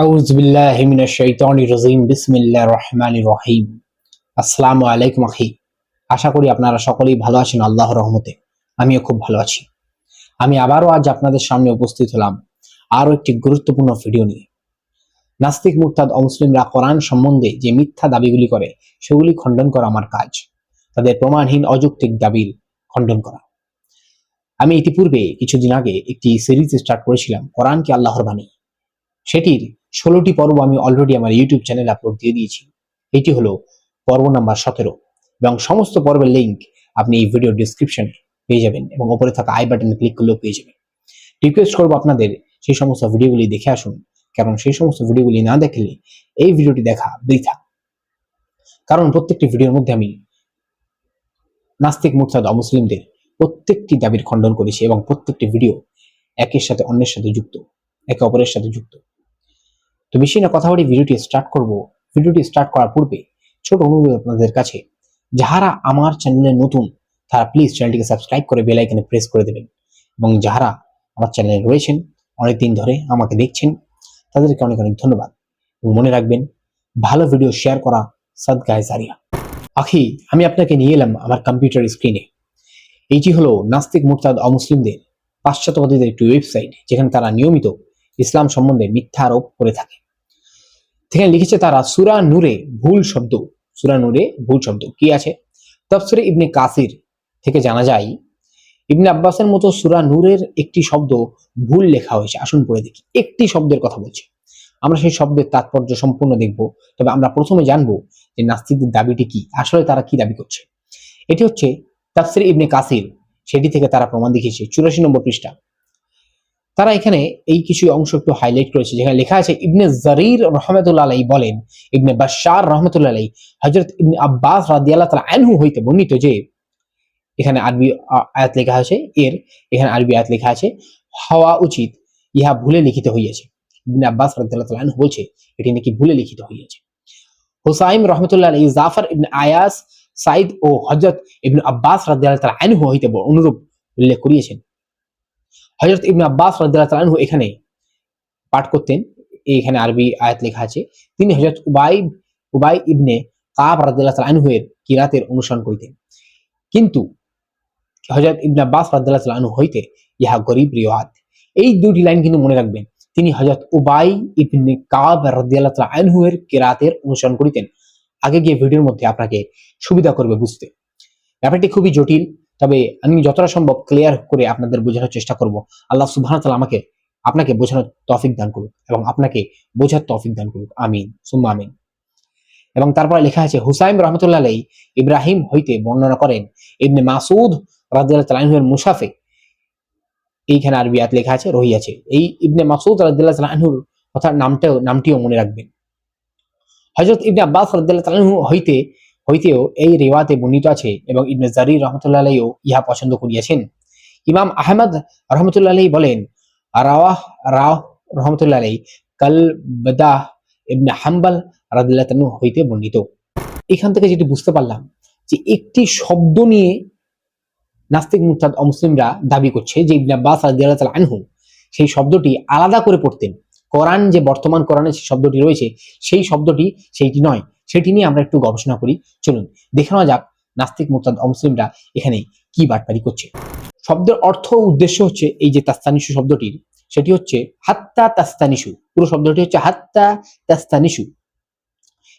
আউজ বিল্লাহি মিনাশ শাইতানির রাজিম, বিসমিল্লাহির রহমানির রহিম। আসসালামু আলাইকুম আখি। আশা করি আপনারা সকলেই ভালো আছেন, আল্লাহর রহমতে। আমিও খুব ভালো আছি। আমি আবারও আজ আপনাদের সামনে উপস্থিত হলাম আরও একটি গুরুত্বপূর্ণ ভিডিও নিয়ে। নাস্তিক, মুরতাদ অমুসলিমরা কোরআন সম্বন্ধে যে মিথ্যা দাবিগুলি করে, সেগুলি খণ্ডন করা আমার কাজ। তাদের প্রমাণহীন অযৌক্তিক দাবির খণ্ডন করা। আমি ইতিপূর্বে কিছুদিন আগে একটি সিরিজ স্টার্ট করেছিলাম, কোরআনকে আল্লাহর বাণী। সেটির ষোলোটি পর্ব আমি অলরেডি আমার ইউটিউব চ্যানেলে আপলোড দিয়ে দিয়েছি। এটি হলো পর্ব নাম্বার সতেরো এবং সমস্ত পর্বের লিঙ্ক আপনি এই ভিডিও ডিসক্রিপশনে পেয়ে যাবেন এবং ওপরে থাকা আই বাটনে ক্লিক করলেও পেয়ে যাবেন। রিকোয়েস্ট করব আপনাদের সেই সমস্ত ভিডিওগুলি দেখে আসুন। কারণ সেই সমস্ত ভিডিওগুলি না দেখলে এই ভিডিওটি দেখা বৃথা। কারণ প্রত্যেকটি ভিডিওর মধ্যে আমি নাস্তিক, মুরতাদ, অমুসলিমদের প্রত্যেকটি দাবির খণ্ডন করেছি এবং প্রত্যেকটি ভিডিও একের সাথে অন্যের সাথে যুক্ত, একে অপরের সাথে যুক্ত। তো বেশি না, কথা বলে, ভিডিওটি স্টার্ট করব। ভিডিওটি স্টার্ট করার পূর্বে ছোট অনুরোধ আপনাদের কাছে যারা আমার চ্যানেলে নতুন, তারা প্লিজ চ্যানেলটিকে সাবস্ক্রাইব করে বেল আইকনে প্রেস করে দেবেন। এবং যারা আমার চ্যানেলে রয়েছেন, অনেকদিন ধরে আমাকে দেখছেন, তাদেরকে অনেক অনেক ধন্যবাদ। এবং মনে রাখবেন, ভালো ভিডিও শেয়ার করা সদগায় জারিয়া। আখি, আমি আপনাকে নিয়ে এলাম আমার কম্পিউটার স্ক্রিনে এইটি হলো নাস্তিক মুরতাদ অমুসলিমদের পাশ্চাত্যবাদীদের একটি ওয়েবসাইট যেখানে তারা নিয়মিত ইসলাম সম্বন্ধে মিথ্যা আরোপ করে থাকে। সেখানে লিখেছে তারা, সুরা নূরে ভুল শব্দ, সুরা নূরে ভুল শব্দ কি আছে? তফসরে ইবনে কাসির থেকে জানা যায়, ইবনে আব্বাসের মতো সুরা নূরের একটি শব্দ ভুল লেখা হয়েছে। আসুন পড়ে দেখি, একটি শব্দের কথা বলছি। আমরা সেই শব্দের তাৎপর্য সম্পূর্ণ দেখব, তবে আমরা প্রথমে জানব যে নাস্তিকদের দাবিটি কি, আসলে তারা কি দাবি করছে। এটি হচ্ছে তাফসির ইবনে কাসির, সেটি থেকে তারা প্রমাণ দেখিয়েছে, চুরাশি নম্বর পৃষ্ঠা। তারা এখানে এই কিছু অংশ একটু হাইলাইট করেছে, যেখানে লেখা আছে, ইবনে জারির রহমতুল্লাহ আলাই বলেন, ইবনে বাশার রহমতুল্লাহ আলাই হজরত ইবনে আব্বাস রাদিয়াল্লাহ তাআলা আনহু হইতে বর্ণিত যে, এখানে আরবি আয়াত লেখা আছে, এর এখানে আরবি আয়াত লেখা আছে, হওয়া উচিত, ইহা ভুলে লিখিত হইয়াছে। ইবনে আব্বাস রাদিয়াল্লাহু তাআলা আনহু বলছে, এটি নাকি ভুলে লিখিত হইয়াছে। হুসাইম রহমতুল্লাহ আলাই জাফর ইবনে আয়াস সাইদ ও হজরত ইবনে আব্বাস রাদিয়াল্লাহু তাআলা আনহু হইতে অনুরূপ উল্লেখ করিয়েছেন। হজরত ইবনে আব্বাস আনহু এখানে পাঠ করতেন। এখানে আরবি আয়াত লেখা আছে। তিনি হজরত উবাই উবাই ইবনে কাব আনহু এর কিরাতের অনুসরণ করিতেন। কিন্তু হজরত ইবনে আব্বাস রাদিয়াল্লাহু তাআলা আনহু হইতে ইহা গরিব রিওয়াত এই দুটি লাইন কিন্তু মনে রাখবেন। তিনি হজরত উবাই ইবনে কাব রাদিয়াল্লাহু তাআলা আনহু এর কিরাতের অনুসরণ করিতেন। আগে গিয়ে ভিডিওর মধ্যে আপনাকে সুবিধা করবে বুঝতে। ব্যাপারটি খুবই জটিল। তবে আমি যতটা সম্ভব ক্লিয়ার করে আপনাদের বোঝানোর চেষ্টা করব। আল্লাহ সুবহানাহু ওয়া তাআলা আমাকে, আপনাকে বোঝানোর তৌফিক দান করুক এবং আপনাকে বোঝার তৌফিক দান করুক। আমিন। সুম্মা আমিন। এবং তারপরে লেখা আছে, হুসাইম রহমতুল্লাহ আলাই ইব্রাহিম হইতে বর্ণনা করেন, ইবনে মাসুদ তাআলা মুসাফে এইখানে আরবি আয়াত লেখা আছে রহিয়াছে এই ইবনে মাসুদ রাদিয়াল্লাহু তাআলা আনহুর কথা নামটাও, নামটিও মনে রাখবেন। হযরত ইবনে আব্বাস রাদিয়াল্লাহু তাআলা আনহু হইতে হইতেও এই রেওয়াতে বর্ণিত আছে এবং ইবনে জারির রহমতুল্লাহ আলাইও ইহা পছন্দ করিয়াছেন। ইমাম আহমদ রহমতুল্লাহ আলাই বলেন, রাওয়াহ রাহ রহমতুল্লাহ আলাই কাল বদাহ ইবনে হাম্বাল রাদিল্লাহ তাআলা হইতে বর্ণিত। এখান থেকে যেটি বুঝতে পারলাম যে একটি শব্দ নিয়ে নাস্তিক, মুরতাদ অমুসলিমরা দাবি করছে যে ইবনে আব্বাস রাদিয়াল্লাহু আনহু সেই শব্দটি আলাদা করে পড়তেন। কোরআন যে বর্তমান কোরআনে শব্দটি রয়েছে, সেই শব্দটি সেইটি নয়। সেটি নিয়ে আমরা একটু গবেষণা করি। চলুন, দেখে নেওয়া যাক নাস্তিক, মুরতাদ অমুসলিমরা এখানে কি বাটপারি করছে। শব্দের অর্থ উদ্দেশ্য হচ্ছে এই যে তাস্তানিসু শব্দটির সেটি হচ্ছে হাত্তা তাস্তানিসু। পুরো শব্দটি হচ্ছে হাত্তা তাস্তানিসু।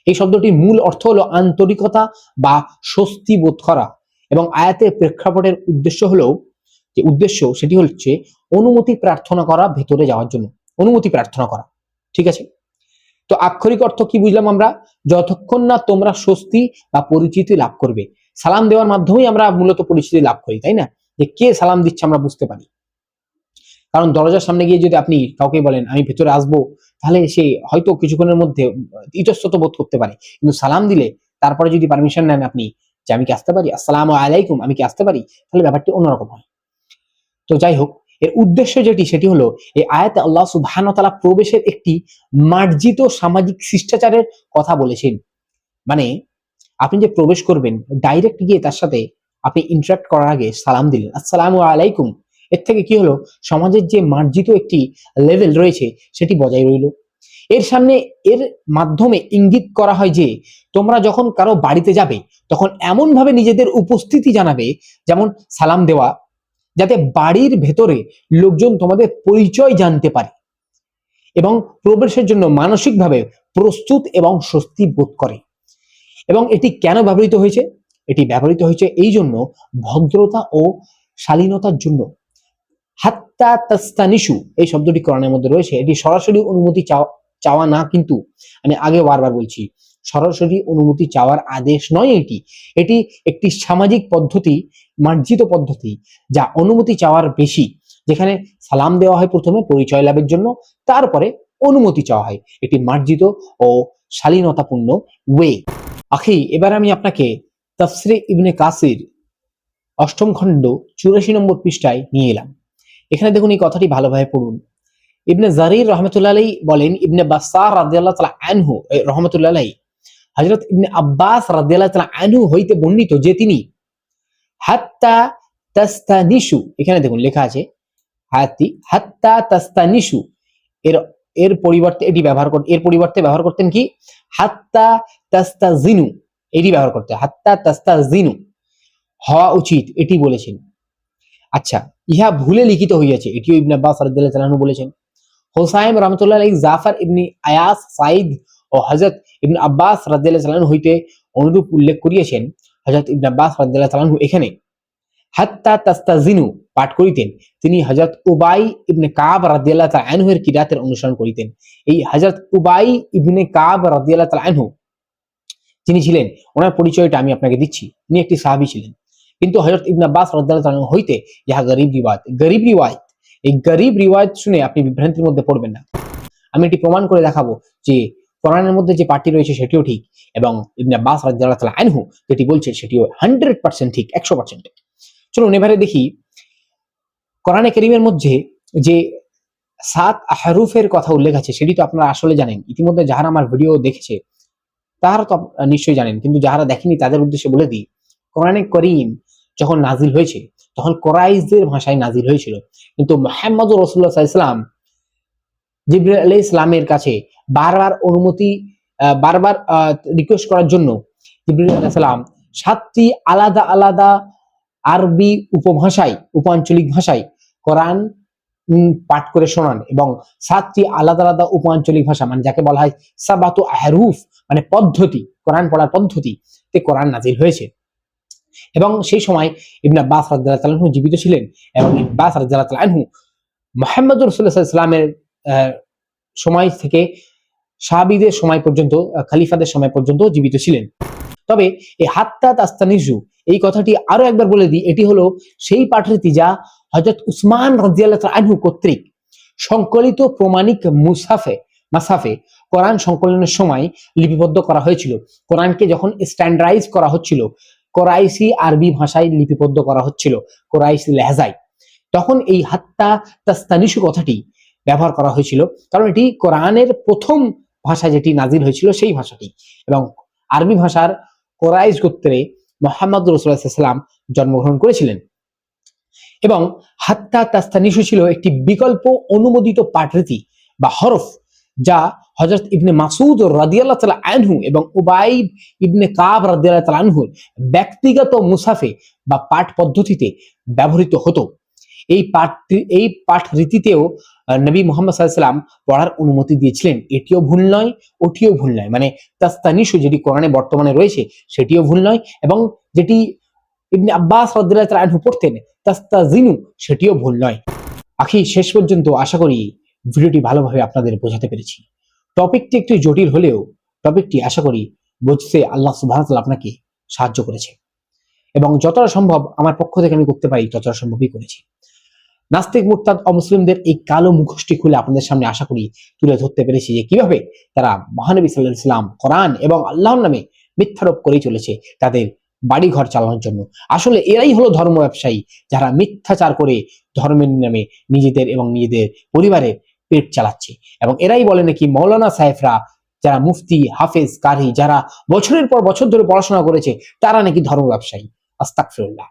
এই শব্দটির মূল অর্থ হলো আন্তরিকতা বা স্বস্তি বোধ করা এবং আয়াতের প্রেক্ষাপটের উদ্দেশ্য হলো, যে উদ্দেশ্য সেটি হচ্ছে অনুমতি প্রার্থনা করা ভেতরে যাওয়ার জন্য। অনুমতি প্রার্থনা করা, ঠিক আছে? তো আক্ষরিক অর্থ কি বুঝলাম আমরা? যতক্ষণ না তোমরা স্বস্তি বা পরিচিতি লাভ করবে। সালাম দেওয়ার মাধ্যমেই আমরা মূলত পরিচিতি লাভ করি, তাই না? যে কে সালাম দিচ্ছে আমরা বুঝতে পারি। কারণ দরজার সামনে গিয়ে যদি আপনি কাউকে বলেন, আমি ভেতরে আসব, তাহলে সে হয়তো কিছুক্ষণের মধ্যে ইতস্তত বোধ করতে পারে। কিন্তু সালাম দিলে তারপরে যদি পারমিশন নেন আপনি যে, আমি কি আসতে পারি? আসসালামু আলাইকুম, আমি কি আসতে পারি? তাহলে ব্যাপারটি অন্যরকম হয়। তো যাই হোক এর উদ্দেশ্য যেটি, সেটি হলো এই আয়াতে আল্লাহ সুবহানাহু প্রবেশের একটি মার্জিত সামাজিক শিষ্টাচারের কথা বলেছেন। মানে আপনি যে প্রবেশ করবেন ডাইরেক্ট গিয়ে তার সাথে আপনি ইন্টারাক্ট করার আগে সালাম দিলেন। আসসালামু আলাইকুম। এর থেকে কি হলো? সমাজের যে মার্জিত একটি লেভেল রয়েছে, সেটি বজায় রইল। এর সামনে এর মাধ্যমে ইঙ্গিত করা হয় যে, তোমরা যখন কারও বাড়িতে যাবে, তখন এমন ভাবে নিজেদের উপস্থিতি জানাবে, যেমন সালাম দেওয়া যাতে বাড়ির ভেতরে লোকজন তোমাদের পরিচয় জানতে পারে এবং প্রবেশের জন্য মানসিকভাবে প্রস্তুত এবং স্বস্তি বোধ করে। এবং এটি কেন ব্যবহৃত হয়েছে? এটি ব্যবহৃত হয়েছে এই জন্য ভদ্রতা ও শালীনতার জন্য। হাত্তা তাস্তানিসু, এই শব্দটি কোরআনের মধ্যে রয়েছে। এটি সরাসরি অনুমতি চাওয়া চাওয়া না কিন্তু, আমি আগে বারবার বলছি সরাসরি অনুমতি চাওয়ার আদেশ নয় এটি। এটি একটি সামাজিক পদ্ধতি, মার্জিত পদ্ধতি, যা অনুমতি চাওয়ার বেশি, যেখানে সালাম দেওয়া হয় প্রথমে পরিচয় লাভের জন্য, তারপরে অনুমতি চাওয়া হয়। এটি মার্জিত ও শালীনতাপূর্ণ ওয়ে আখি, এবার আমি আপনাকে তফসরে ইবনে কাসির অষ্টম খণ্ড চুরাশি নম্বর পৃষ্ঠায় নিয়ে এলাম। এখানে দেখুন এই কথাটি ভালোভাবে পড়ুন। ইবনে জারির রহমতুল্লাহ বলেন, ইবনে বাসার রাদিয়াল্লাহ তাআলা আনহু রহমতুল্লাহ হযরত ইবনে আব্বাস রাদিয়াল্লাহু তাআলা হইতে বর্ণিত যে তিনি, হাত্তা তাস্তানিশু, এখানে দেখুন লেখা আছে হাতি হাত্তা তাস্তানিশু, এর এর পরিবর্তে এটি ব্যবহার করতে এর পরিবর্তে ব্যবহার করতেন কি? হাত্তা তাস্তাজিনু, এটি ব্যবহার করতে, হাত্তা তাস্তাজিনু, হওয়া উচিত, এটি বলেছেন। আচ্ছা ইহা ভুলে লিখিত হইয়াছে, এটিও ইবনে আব্বাস রাদিয়াল্লাহু তাআলা বলেছেন। হোসাইম রহমতুল্লাহ আলাইহি, জাফর ইবনি আয়াস সাইদ ও হযরত ইবনে আব্বাস রাদিয়াল্লাহু তাআলা হইতে অনুরূপ উল্লেখ করিয়েছেন, হযরত ইবনে আব্বাস রাদিয়াল্লাহু তাআলা এখানে, হাত্তা তাস্তাজিনু পাঠ করিতেন, তিনি হযরত উবাই ইবনে কাব আনহু এর কিরাতের অনুসরণ করিতেন। এই হযরত উবাই ইবনে কাব রাদিয়াল্লাহু তাআলা আনহু, যিনি ছিলেন, ওনার পরিচয়টা আমি আপনাকে দিচ্ছি। উনি একটি সাহাবী ছিলেন। কিন্তু হযরত ইবনে আব্বাস আনহু হইতে ইহা গরিব রিওয়ায়াত। গরিব রিওয়ায়াত, এই গরিব রিওয়ায়াত শুনে আপনি বিভ্রান্তির মধ্যে পড়বেন না। আমি এটি প্রমাণ করে দেখাবো যে কোরআনের মধ্যে যে পার্টি রয়েছে সেটিও ঠিক এবং ইবনে আব্বাস রাদিয়াল্লাহু তাআলা আনহু যেটি বলছে সেটিও হান্ড্রেড পার্সেন্ট ঠিক, একশো পার্সেন্ট চলুন এবারে দেখি কোরআনে করিমের মধ্যে যে সাত হারুফের কথা উল্লেখ আছে, সেটি তো আপনারা আসলে জানেন, ইতিমধ্যে যারা আমার ভিডিও দেখেছে, তাহারা তো নিশ্চয়ই জানেন, কিন্তু যারা দেখেনি তাদের উদ্দেশ্যে বলে দিই, কোরআনে করিম যখন নাজিল হয়েছে, তখন কোরাইশদের ভাষায় নাজিল হয়েছিল, কিন্তু মোহাম্মদ রসুল্লাহ ইসলাম জিবরুল আলাহ ইসলামের কাছে বারবার অনুমতি বারবার রিকোয়েস্ট করার জন্য জিবরুল আলাহ সালাম সাতটি আলাদা আলাদা আরবি উপভাষায় উপাঞ্চলিক ভাষায় কোরআন পাঠ করে শোনান এবং সাতটি আলাদা আলাদা উপাঞ্চলিক ভাষা মানে যাকে বলা হয় সাবাতু আহরুফ মানে পদ্ধতি কোরআন পড়ার পদ্ধতি তে কোরআন নাজিল হয়েছে। এবং সেই সময় ইবনে রাদিয়াল্লাহু আনহু জীবিত ছিলেন এবং তাআলা আনহু মুহাম্মদ ওয়াসাল্লামের আহ, সময় থেকে সাহাবীদের সময় পর্যন্ত খলিফাদের সময় পর্যন্ত জীবিত ছিলেন। তবে এই হাত্তা তাস্তানিজু এই কথাটি আরও একবার বলে দিই, এটি হলো সেই পাঠরীতি যা হযরত উসমান রাদিয়াল্লাহু আনহু কর্তৃক সংকলিত প্রমাণিক মুসাফে, মাসাফে কোরআন সংকলনের সময় লিপিবদ্ধ করা হয়েছিল। কোরআনকে যখন স্ট্যান্ডার্ডাইজ করা হচ্ছিল, কোরাইশি আরবি ভাষায় লিপিবদ্ধ করা হচ্ছিল, কোরাইশি লেহাজায়। তখন এই হাত্তা তাস্তানিসু কথাটি ব্যবহার করা হয়েছিল। কারণ এটি কোরআনের প্রথম ভাষা যেটি নাজিল হয়েছিল সেই ভাষাটি। এবং আরবি ভাষার কোরাইজ গোত্রে মোহাম্মদ রসুল্লাহাম জন্মগ্রহণ করেছিলেন। এবং হাত্তা তাস্তানিশু ছিল একটি বিকল্প অনুমোদিত পাঠরীতি বা হরফ যা হজরত ইবনে মাসুদ রাদিয়াল্লাহ তালা আনহু এবং উবাইব ইবনে কাব রাদিয়াল্লাহ তালা আনহুর ব্যক্তিগত মুসাফে বা পাঠ পদ্ধতিতে ব্যবহৃত হতো। এই পাঠ এই পাঠ রীতিতেও নবী মোহাম্মদ সাল্লাম পড়ার অনুমতি দিয়েছিলেন। এটিও ভুল নয়, ওটিও ভুল নয়। মানে তাস্তানিশু যেটি কোরআনে বর্তমানে রয়েছে, সেটিও ভুল নয় এবং যেটি ইবনে আব্বাস আনহু পড়তেন, তাস্তাজিনু, সেটিও ভুল নয়। আখি, শেষ পর্যন্ত আশা করি ভিডিওটি ভালোভাবে আপনাদের বোঝাতে পেরেছি। টপিকটি একটু জটিল হলেও, টপিকটি আশা করি বুঝতে আল্লাহ তাআলা আপনাকে সাহায্য করেছে। এবং যতটা সম্ভব আমার পক্ষ থেকে আমি করতে পারি, ততটা সম্ভবই করেছি। নাস্তিক মুরতাদ অমুসলিমদের এই কালো মুখোশটি খুলে আপনাদের সামনে আশা করি তুলে ধরতে পেরেছি যে কীভাবে তারা মহানবী সাল্লাহ ইসলাম কোরআন এবং আল্লাহর নামে মিথ্যারোপ করেই চলেছে তাদের বাড়ি ঘর চালানোর জন্য। আসলে এরাই হলো ধর্ম ব্যবসায়ী যারা মিথ্যাচার করে ধর্মের নামে নিজেদের এবং নিজেদের পরিবারের পেট চালাচ্ছে। এবং এরাই বলে নাকি মৌলানা সাহেবরা যারা মুফতি, হাফেজ, কারি, যারা বছরের পর বছর ধরে পড়াশোনা করেছে, তারা নাকি ধর্ম ব্যবসায়ী। আস্তাকফিরুল্লাহ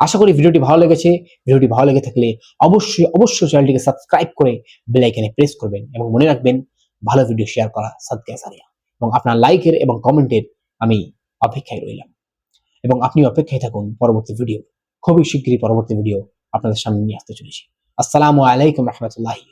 আশা করি ভিডিওটি ভালো লেগেছে। ভিডিওটি ভালো লেগে থাকলে অবশ্যই অবশ্যই চ্যানেলটিকে সাবস্ক্রাইব করে বেল আইকনে প্রেস করবেন এবং মনে রাখবেন, ভালো ভিডিও শেয়ার করা সাদকা সারিয়া। এবং আপনার লাইকের এবং কমেন্টের আমি অপেক্ষায় রইলাম। এবং আপনি অপেক্ষায় থাকুন পরবর্তী ভিডিও। খুবই শীঘ্রই পরবর্তী ভিডিও আপনাদের সামনে নিয়ে আসতে চলেছি। আসসালামু আলাইকুম রহমতুল্লাহি